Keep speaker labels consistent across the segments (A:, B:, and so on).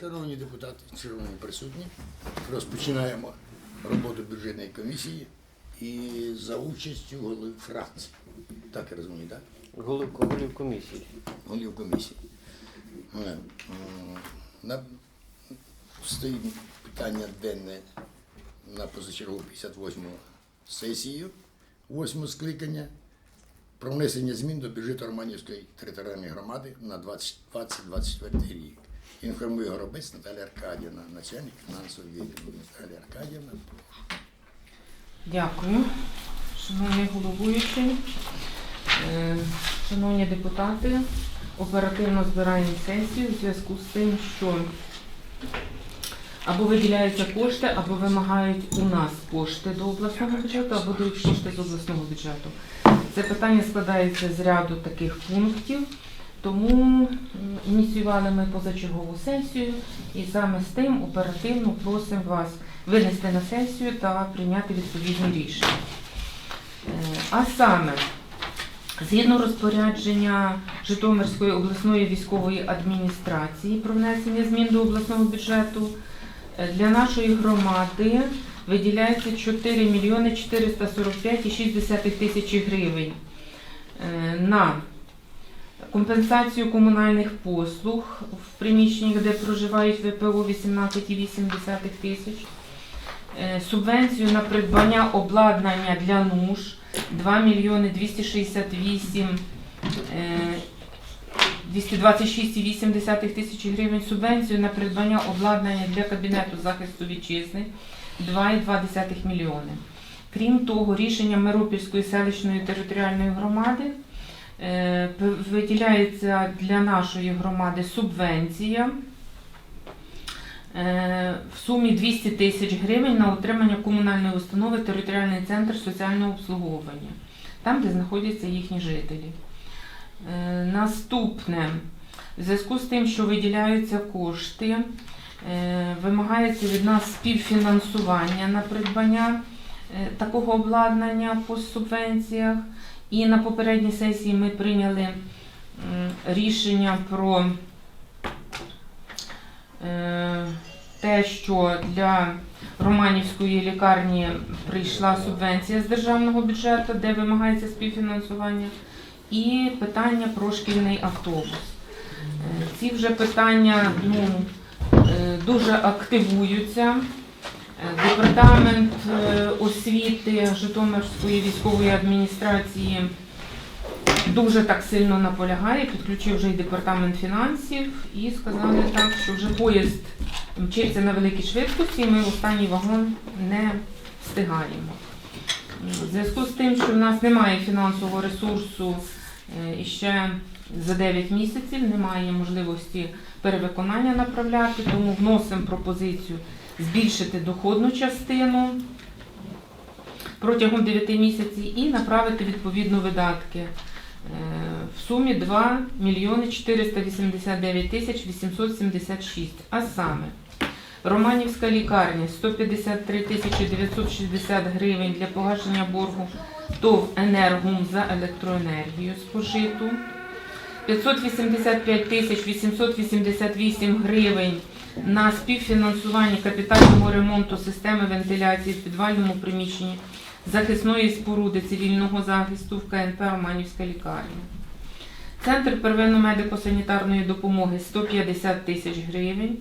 A: Шановні депутати, шановні присутні, розпочинаємо роботу бюджетної комісії і за участю голів фракцій. Так я розумію, так?
B: Голів, голів комісії.
A: Голів комісії. Е, На стоїть питання денне на позачергову 58-му сесію, 8 скликання про внесення змін до бюджету Романівської територіальної громади на 2024 рік. Інформує Горобець Наталія Аркадівна, начальник фінансової відділу. Наталія Аркадівна.
C: Дякую, шановний головуючий, Е, шановні депутати. Оперативно збираємо сесію у зв'язку з тим, що або виділяються кошти, або вимагають у нас кошти до обласного бюджету, або дають кошти з обласного бюджету. Це питання складається з ряду таких пунктів, тому ініціювали ми позачергову сесію і саме з тим оперативно просимо вас винести на сесію та прийняти відповідні рішення. Е, А саме, згідно розпорядження Житомирської обласної військової адміністрації про внесення змін до обласного бюджету, е, для нашої громади виділяється 4 мільйони 445,6 тисячі гривень е, на компенсацію комунальних послуг в приміщеннях, де проживають ВПО 18,8 тисяч, Е, субвенцію на придбання обладнання для нуж 2 мільйони 268 е, 226,8 тисячі гривень, субвенцію на придбання обладнання для кабінету захисту вітчизни 2,2 мільйони. Крім того, рішенням Миропільської селищної територіальної громади е, виділяється для нашої громади субвенція е, в сумі 200 тисяч гривень на утримання комунальної установи територіальний центр соціального обслуговування, там, де знаходяться їхні жителі. Е, Наступне, в зв'язку з тим, що виділяються кошти, е, вимагається від нас співфінансування на придбання е, такого обладнання по субвенціях. І на попередній сесії ми прийняли рішення про е, те, що для Романівської лікарні прийшла субвенція з державного бюджету, де вимагається співфінансування, і питання про шкільний автобус. Е, Ці вже питання ну, е, дуже активуються. Департамент е, освіти Житомирської військової адміністрації дуже так сильно наполягає, підключив вже і департамент фінансів і сказали так, що вже поїзд мчиться на великій швидкості, і ми останній вагон не встигаємо. В зв'язку з тим, що в нас немає фінансового ресурсу е, і ще за 9 місяців, немає можливості перевиконання направляти, тому вносимо пропозицію збільшити доходну частину протягом 9 місяців і направити відповідно видатки е, в сумі 2 мільйони 489 тисяч 876. А саме Романівська лікарня 153 тисячі 960 гривень для погашення боргу ТОВ «Енергум» за електроенергію спожиту. 585 тисяч 888 гривень на співфінансування капітального ремонту системи вентиляції в підвальному приміщенні захисної споруди цивільного захисту в КНП Романівська лікарня. Центр первинно медико-санітарної допомоги 150 тисяч гривень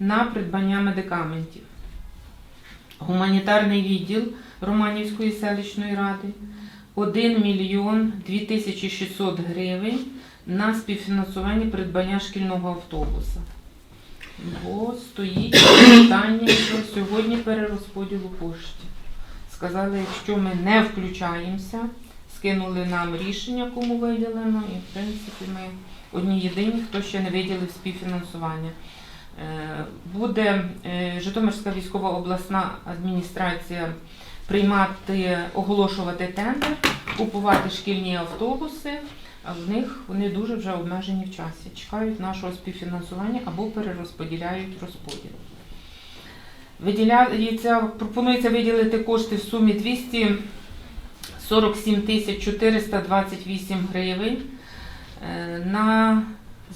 C: на придбання медикаментів. Гуманітарний відділ Романівської селищної ради 1 мільйон 2600 гривень на співфінансування придбання шкільного автобуса. Бо стоїть питання що сьогодні перерозподілу коштів. Сказали, якщо ми не включаємося, скинули нам рішення, кому виділено, і в принципі ми одні єдині, хто ще не виділив співфінансування. Е, Буде е, Житомирська військова обласна адміністрація приймати, оголошувати тендер, купувати шкільні автобуси, а в них вони дуже вже обмежені в часі. Чекають нашого співфінансування або перерозподіляють розподіл. Виділяється, пропонується виділити кошти в сумі 247 тисяч 428 гривень е, на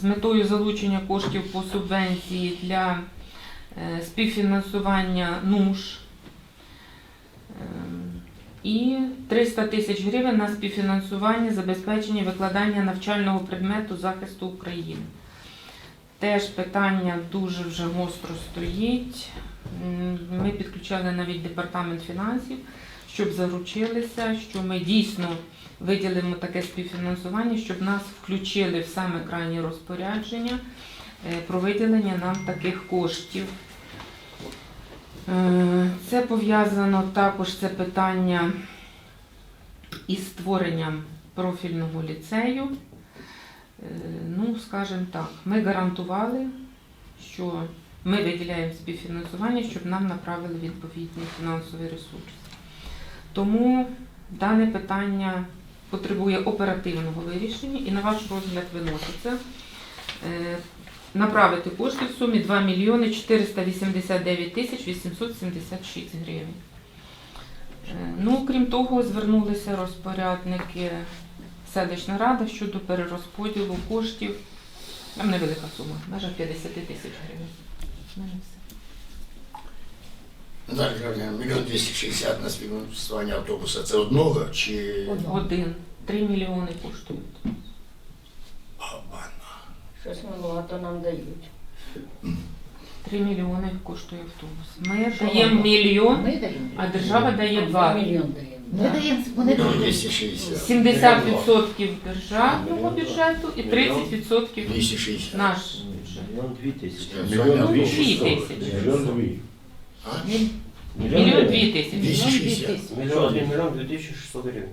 C: з метою залучення коштів по субвенції для е, співфінансування нуж. І 300 тисяч гривень на співфінансування забезпечення викладання навчального предмету захисту України. Теж питання дуже вже гостро стоїть. Ми підключали навіть департамент фінансів, щоб заручилися, що ми дійсно виділимо таке співфінансування, щоб нас включили в саме крайнє розпорядження е, про виділення нам таких коштів. Е, Це пов'язано також це питання із створенням профільного ліцею. Е, Ну, скажімо так, ми гарантували, що ми виділяємо співфінансування, щоб нам направили відповідний фінансовий ресурс. Тому дане питання потребує оперативного вирішення і на ваш розгляд виноситься е, направити кошти в сумі 2 мільйони 489 тисяч 876 гривень. Е, Ну, крім того, звернулися розпорядники селищна рада щодо перерозподілу коштів. Там невелика сума, межах 50 тисяч гривень.
A: Наталя Григорівна, мільйон 260 на співфінансування автобуса. Це одного чи
C: Один. 3 мільйони коштують.
A: Обана.
D: Щось маловато нам дають.
C: 3 мільйони коштує автобус. Ми
D: Що
C: даємо мільйон,
D: Ми даємо.
C: а держава дає
D: А,
C: 2.
D: Мільйон даємо.
C: Да.
D: Даємо, вони
A: Мільйон
D: дають.
A: 260.
C: 70% державного бюджету і 30%
A: 260.
C: наш бюджет.
B: Мільйон дві тисячі.
A: Мільйон
C: дві тисячі.
B: Мільйон дві.
A: А?
C: Мільйон дві тисячі.
D: Мільйон дві
A: шістдесят.
D: тисячі.
B: Мільйон один мільйон дві тисячі шістсот гривень.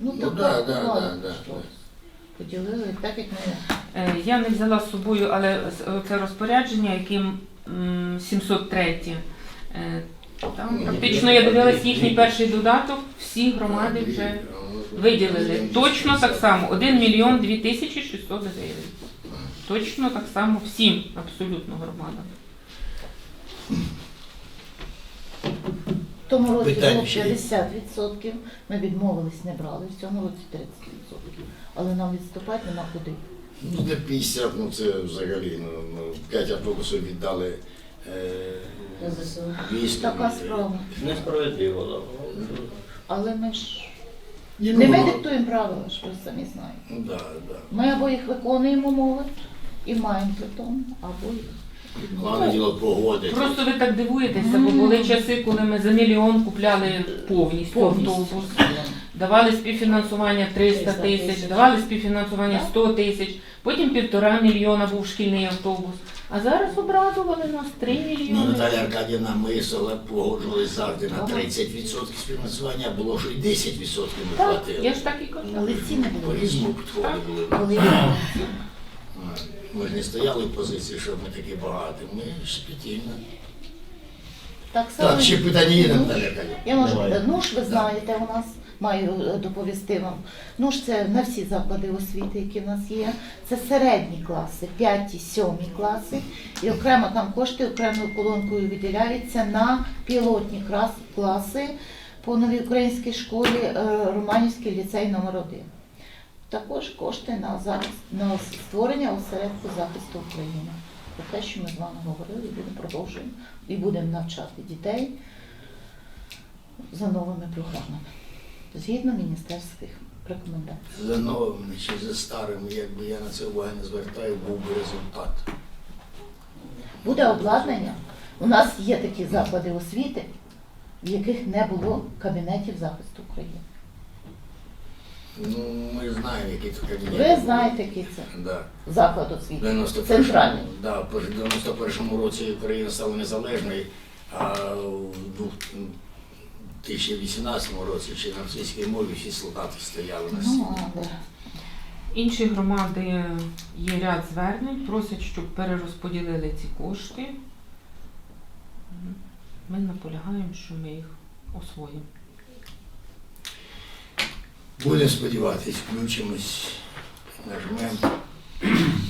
D: Ну,
A: Ну,
D: так,
A: да, да, да, да, да.
D: Поділили, так як ми.
C: Е, Я не взяла з собою, але це розпорядження, яким 703. е, Там практично я дивилась їхній перший додаток, всі громади вже виділили. Точно так само 1 мільйон 2 тисячі 600 гривень. Точно так само всім абсолютно громадам.
D: Тому році
A: Питання
D: було
A: ще є?
D: 50%, ми відмовились, не брали, в цьому році 30%. Але нам відступати нема куди.
A: Ну, де 50, ну це взагалі, ну, ну 5 автобусів віддали е.
D: Така справа.
B: Несправедливо, да.
D: Але ми ж
A: Ні,
D: не
A: ну,
D: ми диктуємо правила, що ви самі знаєте.
A: Ну, да, да.
D: Ми або їх виконуємо мови і маємо при тому, або їх
A: Головне діло погоди.
C: Просто ви так дивуєтеся, бо були часи, коли ми за мільйон купляли повністю,
D: Повністю.
C: автобус. Давали співфінансування 300
D: 300
C: тисяч, давали співфінансування 100 тисяч, потім півтора мільйона був шкільний автобус. А зараз обрадували нас 3
A: Ну,
C: мільйони.
A: Наталя Аркадівна, ми села погоджувалися завжди на 30% співфінансування, а було що і 10% ми
C: Так,
A: платили.
C: я ж так і кажу.
D: Але ціни були
A: По-різному підходи були. Ми ж не стояли в позиції, що ми такі багаті. Ми щепетільно.
D: так само.
A: Так, ще питання є,
D: Ну,
A: Наталя
D: Я можу
B: Давай.
D: ну ж ви знаєте, у нас маю е, доповісти вам. Ну ж це на всі заклади освіти, які в нас є. Це середні класи, 5 7 класи. І окремо там кошти окремою колонкою виділяються на пілотні класи по новій українській школі е, Романівський ліцей номер 1 Також кошти на зараз на створення осередку захисту України. Про те, що ми з вами говорили, і будемо продовжуємо і будемо навчати дітей за новими програмами, згідно міністерських рекомендацій.
A: За новими чи за старими, якби я на це уваги не звертаю, був би результат.
D: Буде обладнання. У нас є такі заклади освіти, в яких не було кабінетів захисту України.
A: Ну, ми знаємо, які це кабінети.
D: Ви знаєте, який це
A: Да.
D: заклад освіти.
A: 91
D: Центральний.
A: Да, по 91-му році Україна стала незалежною, а в 2018 році ще на російській мові всі солдати стояли на стіні.
D: Ну, а, да.
C: Інші громади є ряд звернень, просять, щоб перерозподілили ці кошти. Ми наполягаємо, що ми їх освоїмо.
A: Будемо сподіватись, включимось, нажмемо,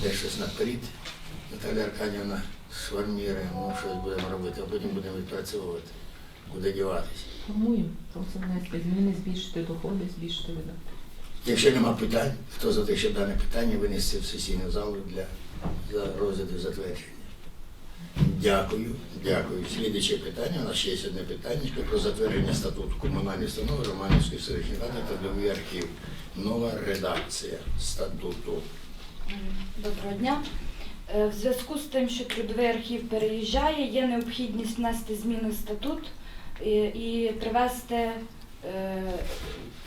A: де щось наперед. Наталя Аркадівна сформує, ну щось будемо робити, а потім будемо відпрацьовувати. Куди діватись.
C: Формуємо, просимо внести зміни, збільшити доходи, збільшити видатки.
A: Якщо нема питань, хто за те, щоб дане питання винести в сесійну залу для, для розгляду затвердження? Дякую, дякую. Слідуюче питання. У нас ще є одне питання про затвердження статуту комунальної установи Романівської селищної ради та новий архів. Нова редакція статуту.
E: Доброго дня. Е, В зв'язку з тим, що трудовий архів переїжджає, є необхідність внести зміни в статут і, і привести е,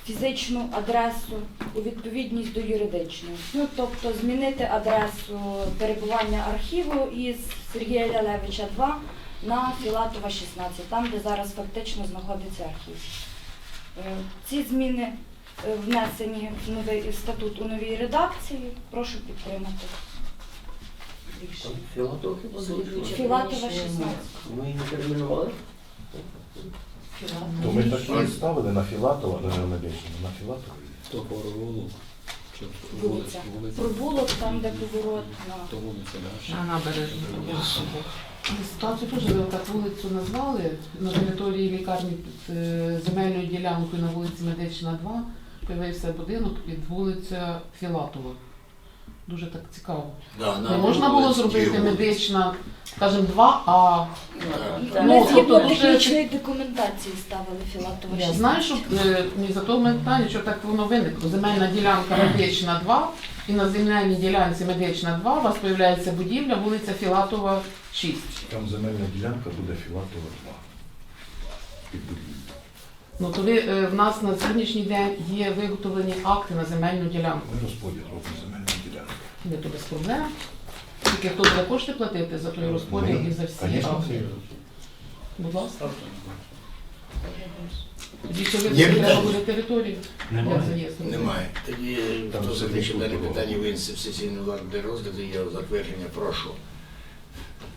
E: фізичну адресу у відповідність до юридичної. Ну, тобто змінити адресу перебування архіву із Сергія Лялевича 2 на Філатова 16, там, де зараз фактично знаходиться архів. Е, Ці зміни е, внесені в новий статут у новій редакції. Прошу підтримати. Філатова 16.
B: Ми її не перейменували?
F: То ми так і ставили на Філатова, на Медичну, на Філатова.
G: То
E: Вулиця.
G: Вулиця.
E: Пробулок там, де поворот на
G: То вулиця.
C: На набережну.
H: Ситуацію теж ви так вулицю назвали на території лікарні під е, земельною ділянкою на вулиці Медична 2 появився будинок під вулиця Філатова. Дуже так цікаво.
A: Да,
H: Не
A: на
H: можна було зробити медична, скажімо, 2, а. Ну,
E: Ми згідно
H: тобто,
E: технічної документації ставили Філатова
H: я
E: 16.
H: знаю, що е, ні за того питання, що так воно виникло. Земельна ділянка Медична 2, і на земельній ділянці Медична 2 у вас появляється будівля вулиця Філатова 6.
F: Там земельна ділянка буде Філатова 2. Під.
H: Ну то ви е, в нас на сьогоднішній день є виготовлені акти на земельну ділянку.
F: Ми розподіл робимо земельну
H: Не то без проблем. Тільки хто буде кошти платити за той розподіл і за всі
F: Звісно,
H: акти. Будь ласка. Тоді що
A: Є
H: ви треба
A: питання?
H: буде територію?
F: Немає.
A: Тоді
F: Там
A: хто за те, щоб дане питання винести в сесійну залу для розгляду, є затвердження. Прошу.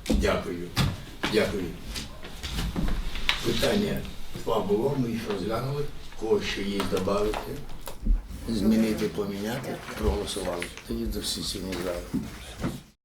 A: Дякую. Дякую. Питання два було, ми їх розглянули. Кого ще є додати, змінити, поміняти, проголосували. Тоді до сесійної зали.